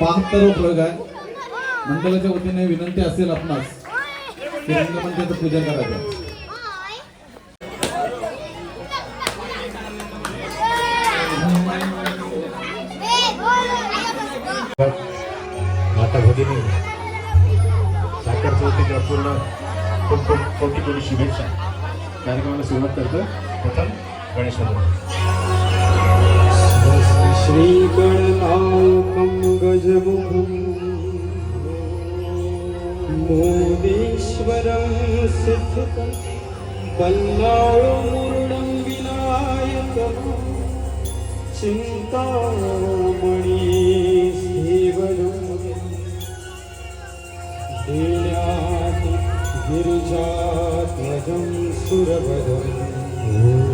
बहात्तर प्रयोग आहे. मंडळाच्या वतीने विनंती असेल आपणास रंगमंचाचं पूजन करायचं माता भगिनी साखर चौथीच्या पूर्ण खूप खूप कोटी कोटी शुभेच्छा. कार्यक्रमाला सुरुवात करतो प्रथम गणेश श्रीकर्णाकं गजमुखं मोदीश्वरं सिद्धं पल्लां विनायकं चिन्तामणि सेवनं गिरिजात्मजं सुरभदम्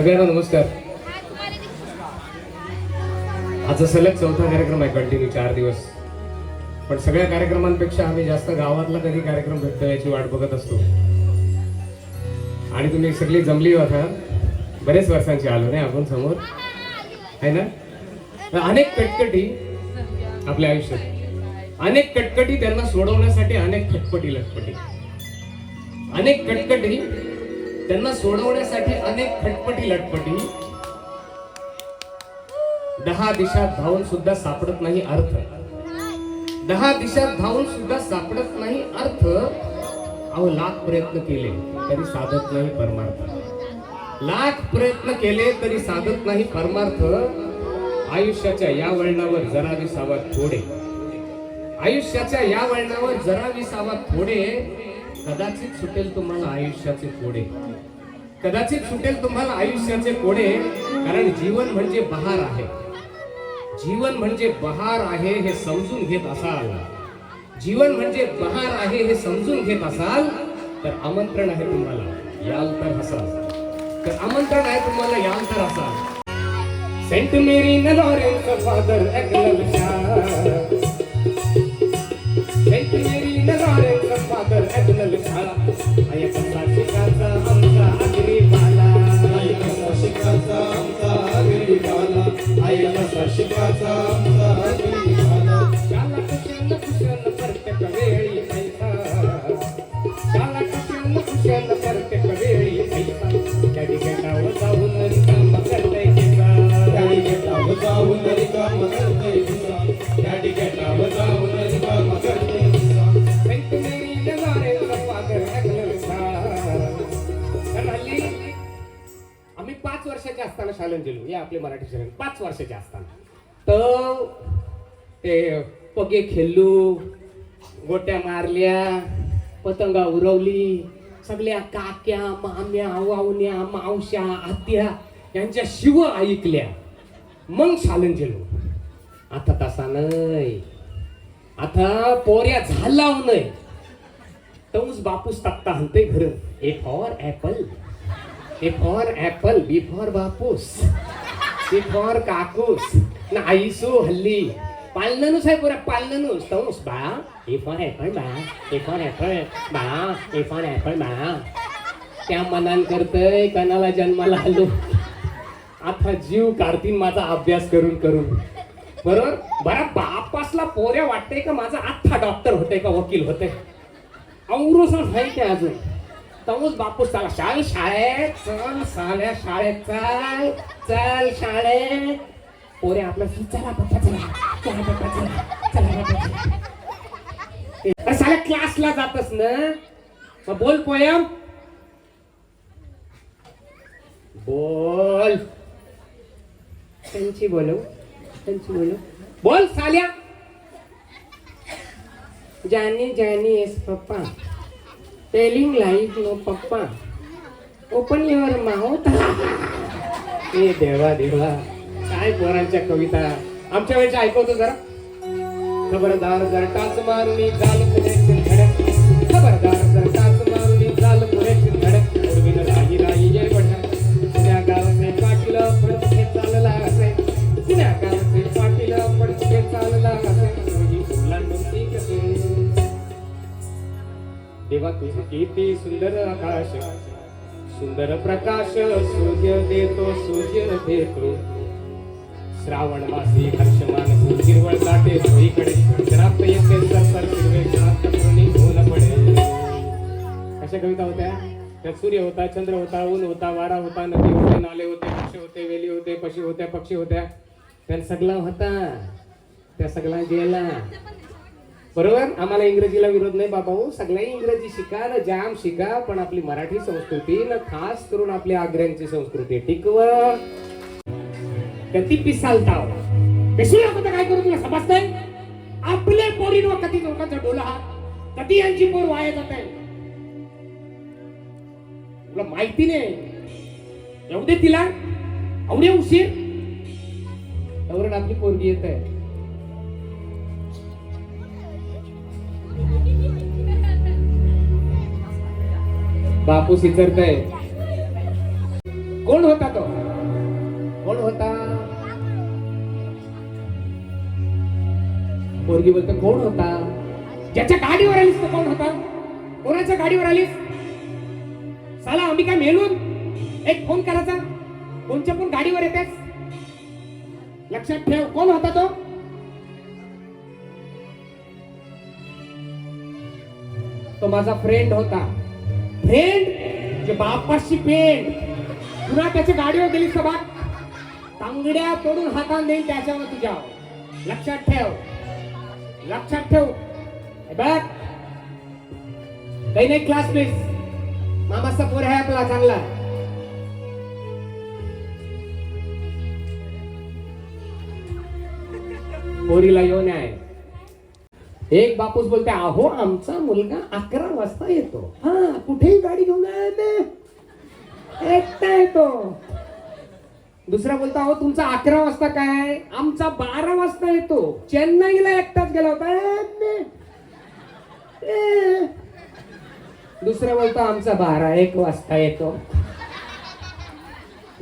सगळ्यांना नमस्कार. आजचा सलग चौथा कार्यक्रम आहे कंटिन्यू चार दिवस. पण सगळ्या कार्यक्रमांपेक्षा आम्ही जास्त गावातला कधी कार्यक्रम भेटतो याची वाट बघत असतो. आणि तुम्ही सगळी जमली होता बरेच वर्षांची आलो नाही आपण समोर. आहे ना? तर अनेक कटकटी आपल्या आयुष्यात. अनेक कटकटी त्यांना सोडवण्यासाठी अनेक खटपटी लटपटी. अनेक कटकटी त्यांना सोडवण्यासाठी अनेक खटपटी लटपटी. दहा दिशात धावून सुद्धा सापडत नाही अर्थ. दहा दिशात धावून सुद्धा सापडत नाही अर्थ. अहो लाख प्रयत्न केले तरी साधत नाही परमार्थ. लाख प्रयत्न केले तरी साधत नाही परमार्थ. आयुष्याच्या या वळणावर जरा विसावा थोडे. आयुष्याच्या या वळणावर जरा विसावा थोडे. कदाचित सुटेल तुम्हाला आयुष्याचे थोडे. कदाचित सुटेल तुम्हाला आयुष्याचे कोडे कारण जीवन म्हणजे बहार आहे. जीवन म्हणजे बहार आहे हे समजून घेत असाल. जीवन म्हणजे बहार आहे हे समजून घेत असाल तर आमंत्रण आहे तुम्हाला. याल तर हसाल. तर आमंत्रण आहे तुम्हाला याल तर हसाल. सेंट मेरी लॉरेन्स फादर पाच वर्षाचे असताना. तर ते पगे खेळलो गोट्या मारल्या पतंगा उरवली सगळ्या काक्या माम्या वावण्या मावश्या आत्या यांच्या शिव ऐकल्या. मग शालन गेलो आता तसा नाही. आता पोऱ्या झाला हो नाही. तऊच बापूस तक्ता हलते घर. A for apple A for apple B for बापूस. सी काकूस. ना आईसू हल्ली. पालननुस आहे पुरा पालननुस तऊस बा हे फॉर ॲपल बा हे फॉर ॲपल बा ए फॉर ॲपल बा. त्या मनान करतय कणाला जन्माला आलो. आता जीव काढतील माझा अभ्यास करून करून. बरोबर? बरा बापासला पोऱ्या वाटतंय का माझा आत्ता डॉक्टर होते का वकील होते औरोसन आहे ते अजून. तमूच बापूस चला. शाळ शाळेत चल साल्या शाळेत चल चल शाळेत. पोरे आपलं चला पप्पा चला. चला पप्पा चला. चला पप्पा चला. साल्या क्लासला जातस ना? मग बोल पोयम. बोल. त्यांची बोलू. त्यांची बोलू. बोल साल्या. Johny Johny yes papa. Telling life no papa open your mouth ए देवा देवा. काय पोरांच्या कविता. आमच्या वेळेच्या ऐकवतो जरा. खबरदार जर टाच मारून देवा तुझे किती सुंदर आकाश. सुंदर प्रकाश सूर्य देतो सूर्य देतो. श्रावण मासी हर्षमान हिरवळ काटे सोयीकडे श्राप येते सरसर हिरवे श्राप करुणी पडे. अशा कविता होत्या? त्यात सूर्य होता चंद्र होता ऊन होता वारा होता नदी होते नाले होते वृक्ष होते वेली होते पशु होत्या पक्षी होत्या. त्यात सगळा होता. त्या सगळा गेला. बरोबर? आम्हाला इंग्रजीला विरोध नाही बाबा हो. सगळ्या इंग्रजी शिका ना जाम शिका पण आपली मराठी संस्कृती ना खास करून आपली आग्र्यांची संस्कृती. टिकव कधी पिसालताव. पिसूया आता काय करू तुला समजतंय? आपले पोरीनो कधी लोकांचा डोला हा कधी यांची पोर वाया जात आहे तुला माहिती नाही. एवढे तिला. एवढे उशीर. एवढं आपली पोरगी येत आहे. बापूस सिचरतय. कोण होता तो? कोण होता? पोरगी बोलतो कोण होता? ज्याच्या गाडीवर आलीस तो कोण होता? कोणाच्या गाडीवर आलीस? साला आम्ही काय मेलून? एक फोन करायचा. कोणच्या पण गाडीवर येतेस? लक्षात ठेव कोण होता तो? तो माझा फ्रेंड होता. फ्रेंड जे बापाशी पेंड. पुन्हा त्याच्या गाडीवर गेली सभा तांगड्या तोडून हाताने देईल त्याच्यावर तुझ्या. लक्षात ठेव. लक्षात ठेव. बघ. काही नाही क्लास प्लीज मामाचा पोर आहे आपला चांगला. पोरीला येऊन आहे. एक बापूस बोलते अहो आमचा मुलगा अकरा वाजता येतो. हा कुठेही गाडी घेऊन एकटा येतो. दुसरा बोलता अहो तुमचा अकरा वाजता काय आमचा बारा वाजता येतो. चेन्नईला एकटाच गेला होता दुसरा बोलतो आमचा बारा एक वाजता येतो.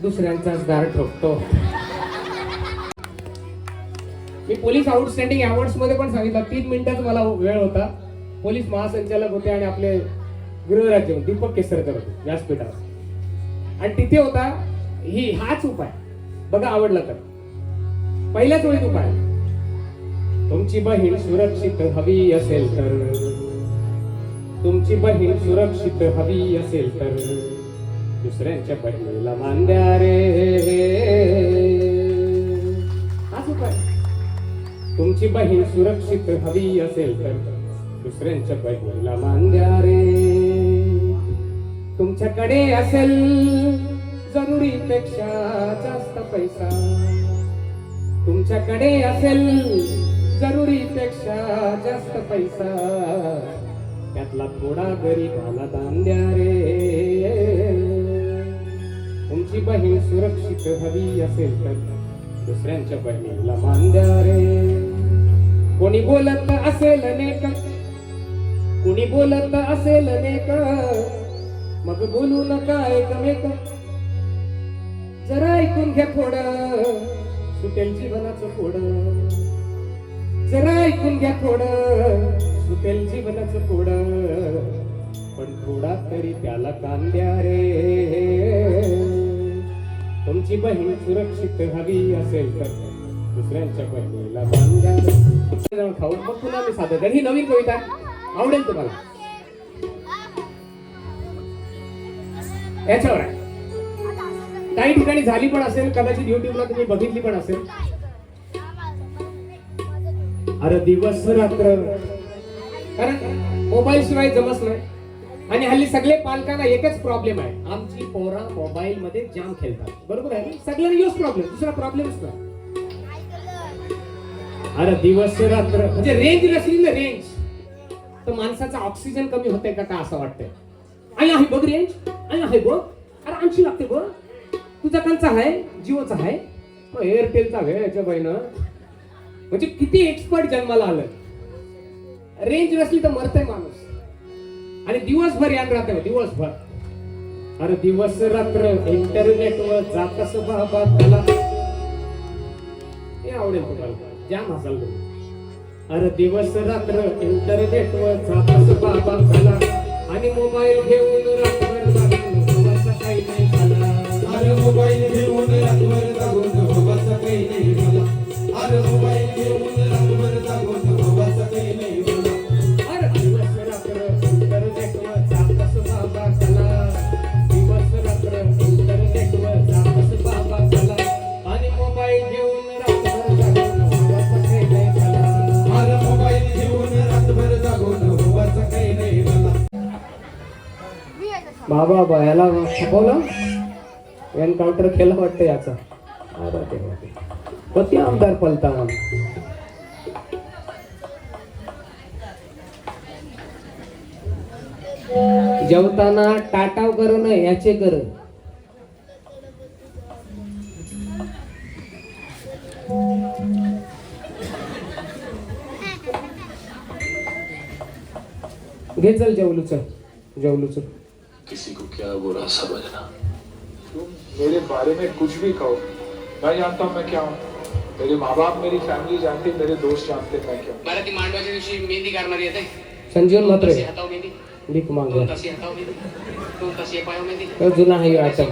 दुसऱ्यांचाच दार ठोकतो. मी पोलीस आउटस्टँडिंग अवॉर्ड्समध्ये पण सांगितलं. तीन मिनिटाचा मला वेळ होता. पोलीस महासंचालक होते आणि आपले गृहराज्य दीपक केसरकर होते व्यासपीठावर. आणि तिथे होता ही हाच उपाय. बघा आवडला तर. पहिल्याच वेळी उपाय. तुमची बहीण सुरक्षित हवी असेल तर. तुमची बहीण सुरक्षित हवी असेल तर. दुसऱ्यांच्या बहिणीला मान द्या रे. तुमची बहीण सुरक्षित हवी असेल तर दुसऱ्यांच्या बहिणीला मान द्या रे. तुमच्याकडे असेल जरुरीपेक्षा जास्त पैसा. तुमच्याकडे असेल जरुरीपेक्षा जास्त पैसा. त्यातला थोडा गरीबाला दान द्या रे. तुमची बहीण सुरक्षित हवी असेल तर दुसऱ्यांच्या बहिणीला मान द्या रे. कोणी बोलत असेल नेक. कोणी बोलत असेल नेक. मग बोलू नका एकमेक. जरा ऐकून घ्या थोडं. सुटेल जीवनाचं फोड. जरा ऐकून घ्या थोडं. सुटेल जीवनाचं फोड. पण थोडा तरी त्याला कांद्या रे. तुमची बहीण सुरक्षित हवी असेल तर. दुसऱ्यांच्या बहिणीला बांधा खाऊन मग पुन्हा मी सादर करेन. ही नवीन कविता आवडेल तुम्हाला. याच्यावर आहे. काही ठिकाणी झाली पण असेल कदाचित युट्यूबला तुम्ही बघितली पण असेल. अरे दिवस रात्र. कारण मोबाईल शिवाय जमत नाही. आणि हल्ली सगळे पालकांना एकच प्रॉब्लेम आहे. आमची पोरा मोबाईल मध्ये जाम खेळतात. बरोबर आहे सगळ्यांना योच प्रॉब्लेम दुसरा प्रॉब्लेमच नाही. अरे दिवस रात्र म्हणजे रेंज नसली ना रेंज तर माणसाचा ऑक्सिजन कमी होतंय का का असं वाटतंय? आई आहे बघ रेंज आई आहे बघ. अरे आमची लागते बघ. तुझा कंचा आहे जिओचा आहे. हो, मग एअरटेलचा आहे याच्या बहिणं म्हणजे किती एक्सपर्ट जन्माला आलं. रेंज नसली तर मरतय माणूस. आणि दिवसभर यान राहते दिवसभर. अरे दिवस रात्र इंटरनेटवर जातस बाबा त्याला. हे आवडेल तुम्हाला. जाम असाल तुम्ही अरे दिवस रात्र इंटरनेटवर जातस बाबा झाला आणि मोबाईल घेऊन रात्रभर जागून काही नाही झाला. अरे मोबाईल घेऊन रातभर जागून काही नाही अरे मोबाईल घेऊन रातभर जागून काही नाही बाबा बायाला खपवलं एन्काउंटर केलं वाटतं याचा. किती आमदार पलता जेवताना टाटाव कर न याचे कर. घे चल जेवलू चल जेवलू चल किसी को क्या बुरा समझना? तुम मेरे बारे में कुछ भी कहो। मैं जानता हूँ मैं क्या हूँ। मेरे माँ बाप मेरी फैमिली जानती मेरे दोस्त जानते मैं क्या मला ती मांडवाच्या दिवशी मेहंदी करणारी येते संजीवन दोन म्हात्रे तासी हातावर मेहंदी? भीक माग दोन मेहंदी? दोन मेहंदी? तो जुना आहे.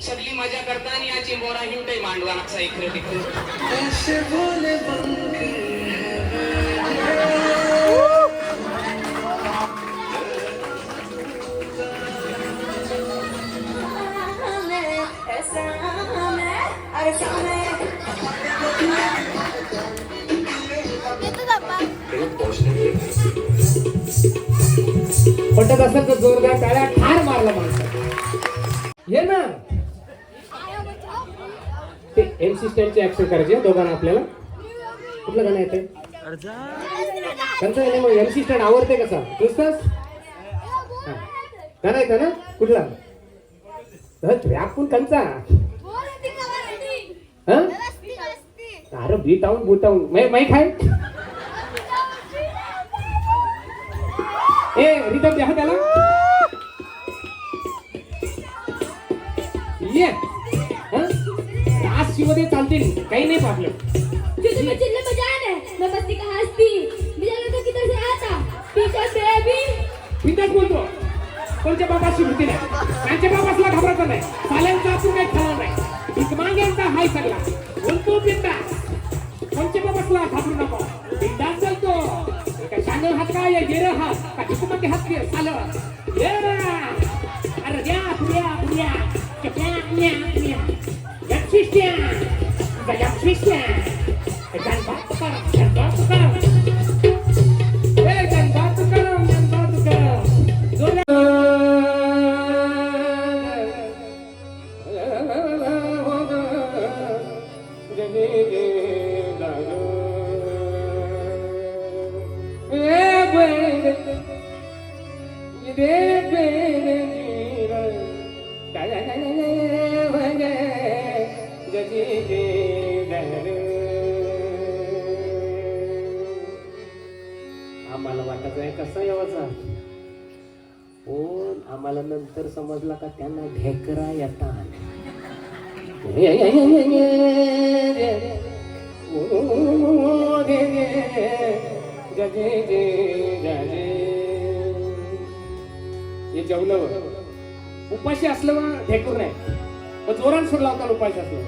सगळी मज़ा करता आणि या चिंबोरा हिवटे मांडवा असा इकडे तिकडे पटत असेल तर जोरदार टाळ्या ठार मारला माणसा ये ना. ते एम सी स्टँडची ऍक्शन करायची दोघांना आपल्याला. कुठलं गाणं येते त्यांचं मग एम सी स्टँड आवडते कसा नुसताच? गाणं येतं ना? कुठला? व्यापून कंचा हा? अरे B town boo town mic आहे? ए रिदम द्या त्याला. ये. हं? राजशिवमध्ये चालतील. काही नाही प्रॉब्लेम जो तुम्हें चिल्ले बजान है मैं बस्ती का हस्ती? मुझे लगा किधर से आता. पीछे बेबी बिंदास बोलतो. कोणत्या बाबाशी भीती नाही. त्यांच्या बाबासला घाबरायचं नाही. साल्यांचा आपण काही खाणार नाही. भिकमाग्यांचा हाय सगळा बोलतो बिंदास कोणत्या बाबासला घाबरू नको बिंदास चालतो एका शांगल हात का या गेर हात का भिकमागे हात घे समजला का त्यांना ढेकरा येतात हे जेवलं उपाशी असलं ढेकूर नाही. मग जोरात सुर लावतात उपाशी असलं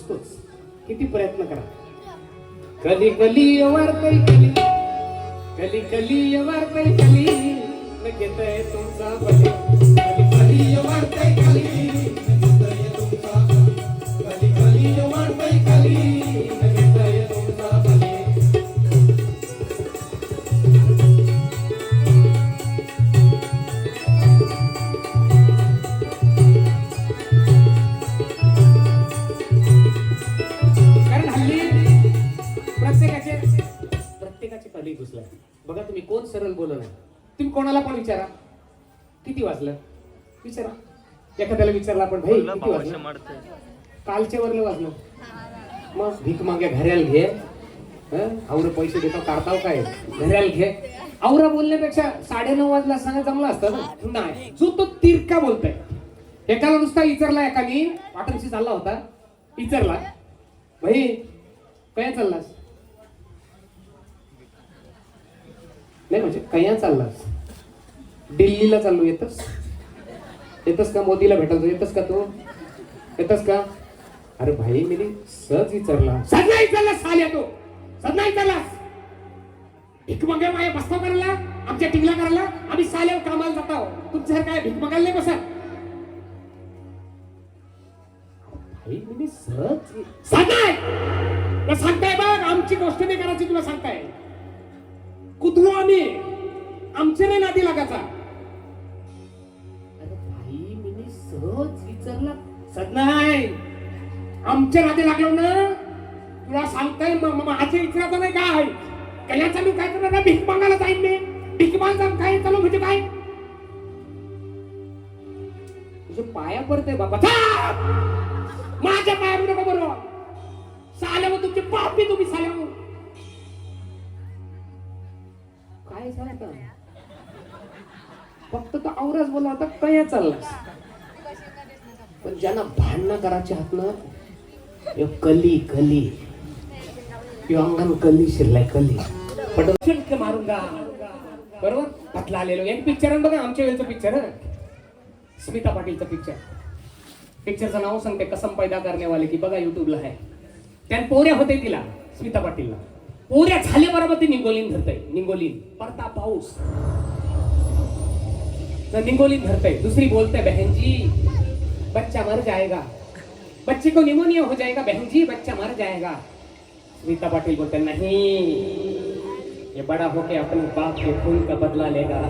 घुसतोच किती प्रयत्न करा. कली कली यवार काही कली कली कली यवार काही कली न घेतय तुमचा बली कली कली यवार कली कली कली घुसलाय बघा तुम्ही कोण सरळ बोल नाही तुम्ही कोणाला पण विचारा. किती वाजलं? विचारा. एखाद्याला विचारला आपण भाई किती वाजलं? कालचे वरलं वाजलं. मग भीक मागे घऱ्याल घे? आवर पैसे देतो काढताव काय? घऱ्याल घे. आवरा बोलण्यापेक्षा साडेनऊ वाजला सांगा जमलं असतं ना? नाही. जो तो तिरका बोलतोय. एकाला नुसता विचारला एकाने. पाटणशी चालला होता. विचारला भाई कया चाललास? नाही म्हणजे कया चाललास? दिल्लीला चाललो येतस? येतस का? मोदीला भेटायचो येतस का तू? येतस का? अरे भाई मी सहज विचारला. सहज नाही विचारला साल येतो सहज नाही विचारलास भीक मागे माया बसता करायला आमच्या टिंगला करायला आम्ही साल्यावर कामाला जातो. तुमच्या काय भीक नाही बसा भाई सहज सांगताय सांगताय बघ आमची गोष्ट नाही करायची तुला सांगताय. आम्ही आमचे नाही नादी लागायचा. अरे भाई मी सहज विचारला. सदनाय आमच्या नादी लागलो ना तुला सांगताय म- म- माझ्या विचारायचं नाही काय कल्याचा मी काय करणार आहे? भीक मागायला जाईन मी. भीक मागायला काय चालू म्हणजे काय? तुझे पाया पडते बाबा! माझ्या पायावर नको बरोबर साल्यावर तुमचे पापी तुम्ही साल्यावर. काय सांगता फक्त तो आवराच बोला होता कया चाललास? पण ज्यांना भांडणं करायची हात ना यो कली कली. यो अंगण कली शिरलाय कली. पण शुल्क मारून गा बरोबर? पटला आलेलो. एक पिक्चर बघा आमच्या वेळेचं पिक्चर स्मिता पाटीलचं पिक्चर पिक्चरचं नाव सांगते कसम पैदा करण्यावाले वाले की बघा युट्यूबला आहे. त्यान पोऱ्या होते तिला स्मिता पाटीलला. पोऱ्या झाल्याबरोबर ते निंगोलीन धरतय. निंगोलीन. पडता पाऊस. निंगोलीन धरतय. दुसरी बोलते बहन जी बच्चा मर जाएगा. बच्चे को निमोनिया हो जाएगा बहन जी बच्चा मर जाएगा. रीता पाटिल बोलते नहीं ये बड़ा होके अपने बाप के खून का बदला लेगा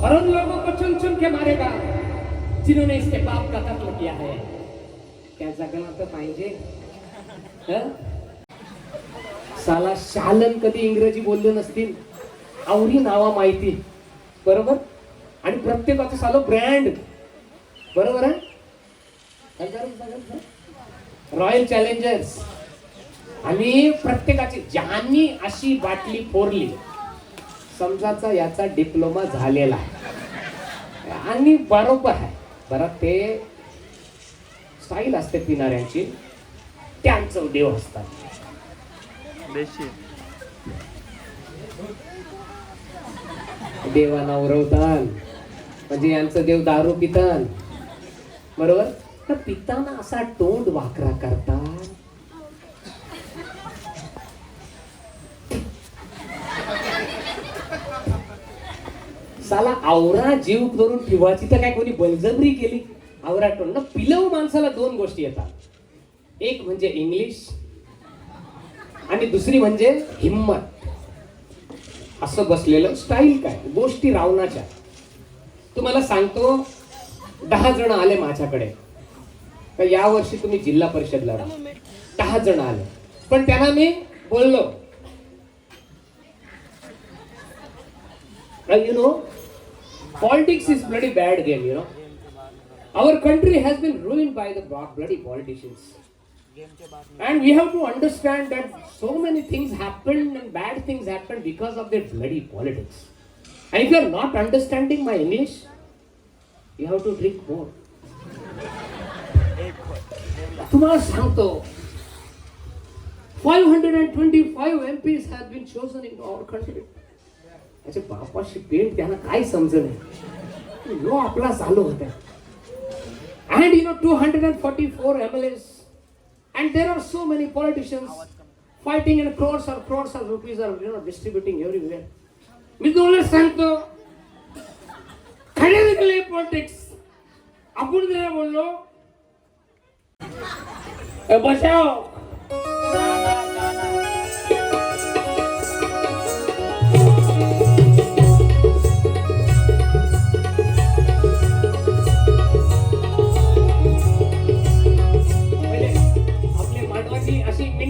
और उन लोगों को चुन चुन के मारेगा जिन्होंने इसके बाप का कत्ल किया है. क्या जगना तो पाएंगे? साला शालन कधी इंग्रजी बोलले नसतील? आवडी नावा माहिती. बरोबर? आणि प्रत्येकाचं सालो ब्रँड बरोबर आहे? रॉयल चॅलेंजर्स आणि प्रत्येकाची ज्यांनी अशी बाटली फोरली समजाचा याचा डिप्लोमा झालेला आहे. आणि बरोबर आहे. बरं ते स्टाईल असते पिणाऱ्यांची त्यांचं देव असतात देशी. देवाला उरवतान. म्हणजे यांचं देव दारू पितान. बरोबर? तर पिताना असा तोंड वाकरा करता. साला आवरा जीव करून ठेवायची तर काय कोणी बलजबरी केली? आवरा तोंड. ना पिलव माणसाला दोन गोष्टी येतात. एक म्हणजे इंग्लिश आणि दुसरी म्हणजे हिम्मत असं बसलेलं स्टाईल काय? गोष्टी रावणाच्या. तुम्हाला सांगतो दहा जण आले माझ्याकडे. तर या वर्षी तुम्ही जिल्हा परिषदला दहा जण आले. पण त्यांना मी बोललो. You know politics is bloody bad game you know our country has been ruin by the bloody politicians. And we have to understand that so many things happened and bad things happened because of their bloody politics. And if you are not understanding my English, you have to drink more. तुम्हाला सांगतो 525 MPs have been chosen in our country. त्याच्या बापाशी paint त्यांना काय समजलं नाही low आपला चालू होता and you know 244 MLAs and there are so many politicians fighting and crores or crores of rupees are you know distributing everywhere. With only Santo, Kadadikale politics, Abudra Bullo, Bachao.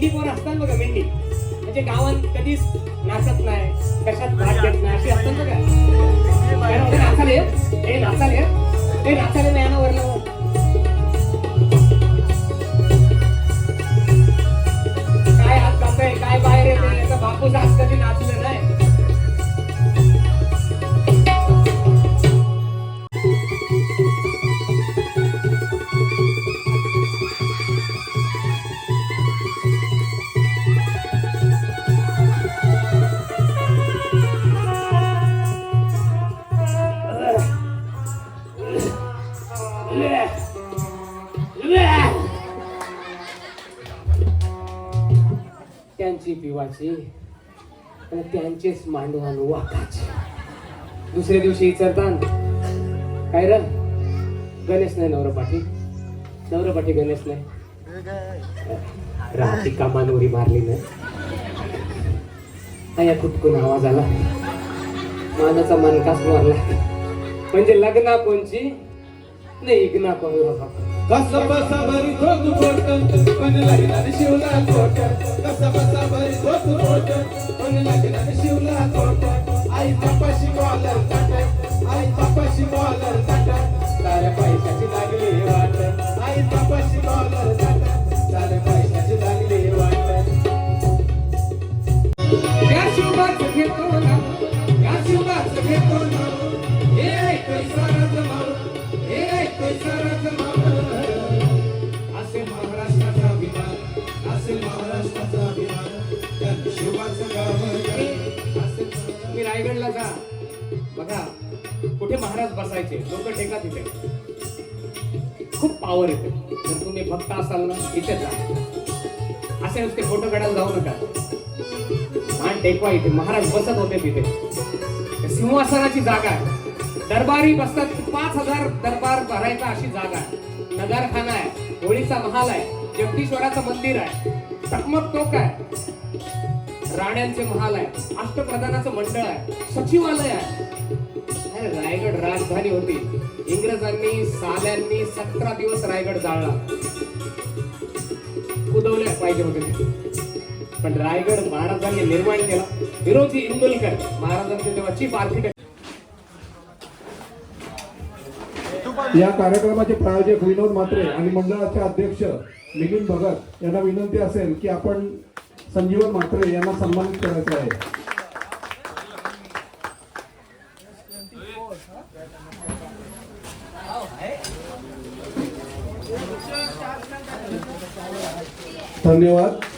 मेंढी पोर असतात बघा मेंढी म्हणजे गावात कधीच नाचत नाही कशात भाग घेत नाही अशी असतात बघा. नाचाले हे नाचाले हे नाचाले नाही ना वरलं काय हात कापाय काय बाहेर येते याचा बापूस आज कधी नाचलं ना त्यांची पिवाची आणि त्यांचेच मांडवान वाकाचे दुसऱ्या दिवशी विचारतान काय र? गणेश नाही नवरपाठी नवरपाठी गणेश नाही? राहती कामानवरी मारली नाही? आया कुटकून आवाज आला. मानाचा मनकाच मारला. म्हणजे लग्ना कोणची? नाही इग्ना कोण? बाबा कसा बसा बरी तो तू कोट पण लागला शिवला कोट कसा बसा बरी तो तू कोट पण लागला शिवला कोट आई तपाशी बॉलर ताट आई तपाशी बॉलर ताट साऱ्या पैशाची लागली वाट आई तपाशी बॉलर बघा कुठे महाराज बसायचे? लोक टेका तिथे. खूप पॉवर येते. जर तुम्ही भक्त असाल ना इथे जा. असे नुसते फोटो काढायला जाऊ नका. मान टेकवा इथे. महाराज बसत होते तिथे. सिंहासनाची जागा आहे. दरबारी बसतात. पाच हजार दरबार भरायचा अशी जागा आहे. नगारखाना आहे. होळीचा महाल आहे. जगदीश्वराचं मंदिर आहे. टकमक टोक आहे. राण्यांचे महाल आहे. अष्टप्रधानाचं मंडळ आहे. सचिवालय आहे. राजधानी होती. इंग्रजांनी साल्यांनी सतरा दिवस रायगड जाळला. कुदवले पाहिजे होते पण रायगड महाराजांनी निर्माण केला. विरोधी इंदुलकर महाराजांचे तेव्हा चीफ आर्किटेक्ट या कार्यक्रमाचे प्रायोजक विनोद म्हात्रे आणि मंडळाचे अध्यक्ष मिलिंद भगत यांना विनंती असेल की आपण संजीवन म्हात्रे यांना सन्मानित करायचं आहे. धन्यवाद.